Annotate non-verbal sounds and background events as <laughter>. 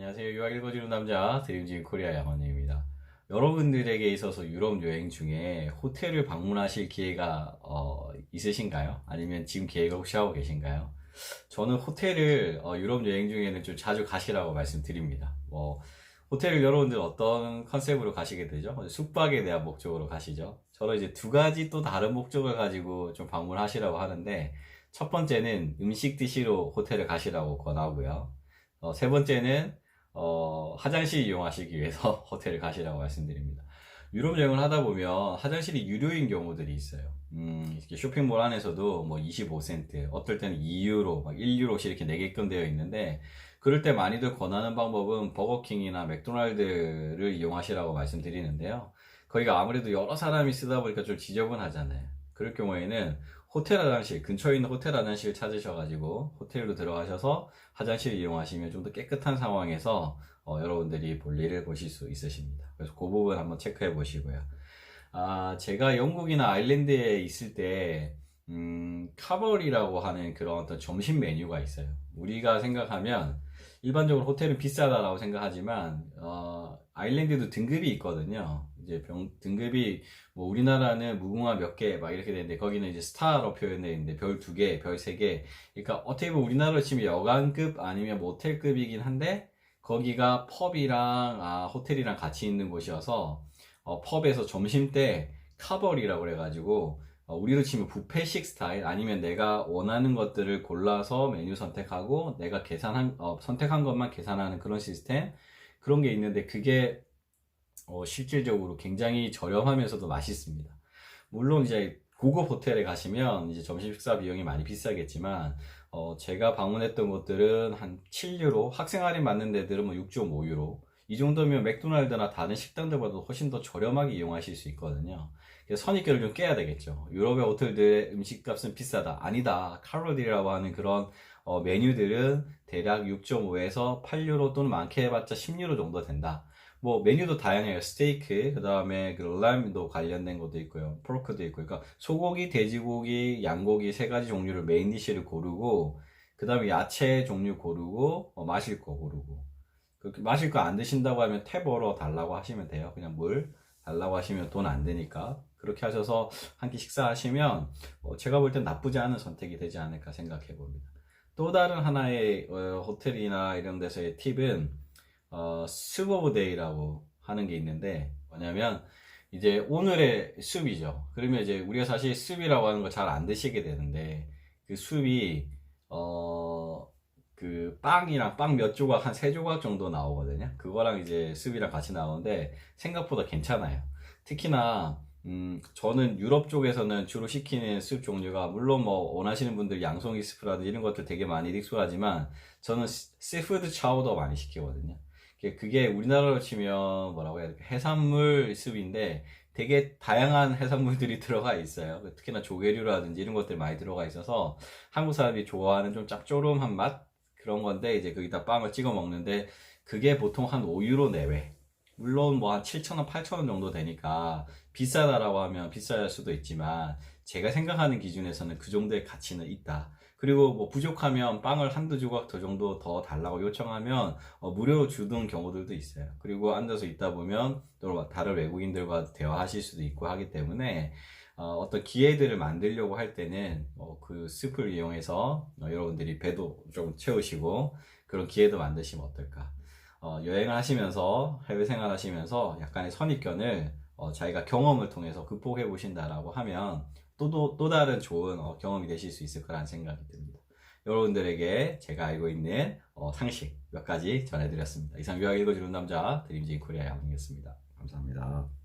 안녕하세요. 유학 읽어주는 남자 드림진 코리아 양원입니다. 여러분들에게 있어서 유럽 여행 중에 호텔을 방문하실 기회가 어, 있으신가요? 아니면 지금 계획을 혹시 하고 계신가요? 저는 호텔을 어, 유럽 여행 중에는 좀 자주 가시라고 말씀드립니다. 뭐 호텔을 여러분들 어떤 컨셉으로 가시게 되죠? 숙박에 대한 목적으로 가시죠. 저는 이제 두 가지 또 다른 목적을 가지고 좀 방문하시라고 하는데 첫 번째는 음식 드시러 호텔을 가시라고 권하고요. 어, 세 번째는 어, 화장실 이용하시기 위해서 <laughs> 호텔을 가시라고 말씀드립니다. 유럽 여행을 하다 보면 화장실이 유료인 경우들이 있어요. 음, 쇼핑몰 안에서도 뭐 25센트, 어떨 때는 2유로, 막 1유로씩 이렇게 내게끔 되어 있는데, 그럴 때 많이들 권하는 방법은 버거킹이나 맥도날드를 이용하시라고 말씀드리는데요. 거기가 아무래도 여러 사람이 쓰다 보니까 좀 지저분하잖아요. 그럴 경우에는 호텔 화장실, 근처에 있는 호텔 화장실 찾으셔가지고 호텔로 들어가셔서 화장실 이용하시면 좀 더 깨끗한 상황에서 어, 여러분들이 볼일을 보실 수 있으십니다. 그래서 그 부분 한번 체크해 보시고요. 아, 제가 영국이나 아일랜드에 있을 때, 음, 카벌이라고 하는 그런 어떤 점심 메뉴가 있어요. 우리가 생각하면 일반적으로 호텔은 비싸다라고 생각하지만, 어, 아일랜드도 등급이 있거든요. 이제 병, 등급이 뭐 우리나라는 무궁화 몇 개 막 이렇게 되는데 거기는 이제 스타로 표현되어 있는데 별 두 개, 별 세 개. 그러니까 어떻게 보면 우리나라로 치면 여관급 아니면 모텔급이긴 한데 거기가 펍이랑 아, 호텔이랑 같이 있는 곳이어서 어, 펍에서 점심 때 카벌이라고 그래가지고 어, 우리로 치면 부페식 스타일 아니면 내가 원하는 것들을 골라서 메뉴 선택하고 내가 계산한 어, 선택한 것만 계산하는 그런 시스템 그런 게 있는데 그게 어, 실질적으로 굉장히 저렴하면서도 맛있습니다. 물론 이제 고급 호텔에 가시면 이제 점심 식사 비용이 많이 비싸겠지만 어, 제가 방문했던 곳들은 한 7유로, 학생 할인 받는 데들은 뭐 6.5유로. 이 정도면 맥도날드나 다른 식당들보다 훨씬 더 저렴하게 이용하실 수 있거든요. 그래서 선입견을 좀 깨야 되겠죠. 유럽의 호텔들의 음식값은 비싸다. 아니다. 칼로리라고 하는 그런 어, 메뉴들은 대략 6.5에서 8유로 또는 많게 해봤자 10유로 정도 된다. 뭐 메뉴도 다양해요. 스테이크, 그 다음에 그 람도 관련된 것도 있고요. 포크도 있고, 그러니까 소고기, 돼지고기, 양고기 세 가지 종류를 메인 디쉬를 고르고, 그 다음에 야채 종류 고르고, 어, 마실 거 고르고. 그렇게 마실 거 안 드신다고 하면 탭으로 달라고 하시면 돼요. 그냥 물 달라고 하시면 돈 안 되니까. 그렇게 하셔서 한 끼 식사하시면 어, 제가 볼 땐 나쁘지 않은 선택이 되지 않을까 생각해 봅니다. 또 다른 하나의 어, 호텔이나 이런 데서의 팁은 어, 숲 오브 데이라고 하는 게 있는데 뭐냐면 이제 오늘의 숲이죠. 그러면 이제 우리가 사실 숲이라고 하는 거 잘 안 드시게 되는데 그 숲이 어 그 빵이랑 빵 몇 조각 한 세 조각 정도 나오거든요. 그거랑 이제 숲이랑 같이 나오는데 생각보다 괜찮아요. 특히나 음, 저는 유럽 쪽에서는 주로 시키는 숲 종류가 물론 뭐 원하시는 분들 양송이 스프라든지 이런 것들 되게 많이 익숙하지만 저는 씨푸드 차우더 많이 시키거든요. 그게 우리나라로 치면 뭐라고 해야 될까 해산물 습인데 되게 다양한 해산물들이 <laughs> 들어가 있어요. 특히나 조개류라든지 이런 것들이 많이 들어가 있어서 한국 사람들이 좋아하는 좀 짭조름한 맛 그런 건데 이제 거기다 빵을 찍어 먹는데 그게 보통 한 5유로 내외. 물론 뭐 한 7,000원, 8,000원 정도 되니까 비싸다라고 하면 비쌀 수도 있지만 제가 생각하는 기준에서는 그 정도의 가치는 있다. 그리고 뭐 부족하면 빵을 한두 조각 더 정도 더 달라고 요청하면 어, 무료로 주는 경우들도 있어요. 그리고 앉아서 있다 보면 또 다른 외국인들과 대화하실 수도 있고 하기 때문에 어, 떤 기회들을 만들려고 할 때는 어, 그 숲을 이용해서 어, 여러분들이 배도 좀 채우시고 그런 기회도 만드시면 어떨까. 어, 여행을 하시면서 해외 생활 하시면서 약간의 선입견을 어, 자기가 경험을 통해서 극복해 보신다라고 하면 또, 또, 또 다른 좋은 어, 경험이 되실 수 있을 거라는 생각이 듭니다. 여러분들에게 제가 알고 있는 어, 상식 몇 가지 전해드렸습니다. 이상 유학 읽어주는 남자 드림진 코리아 양이었습니다. 감사합니다.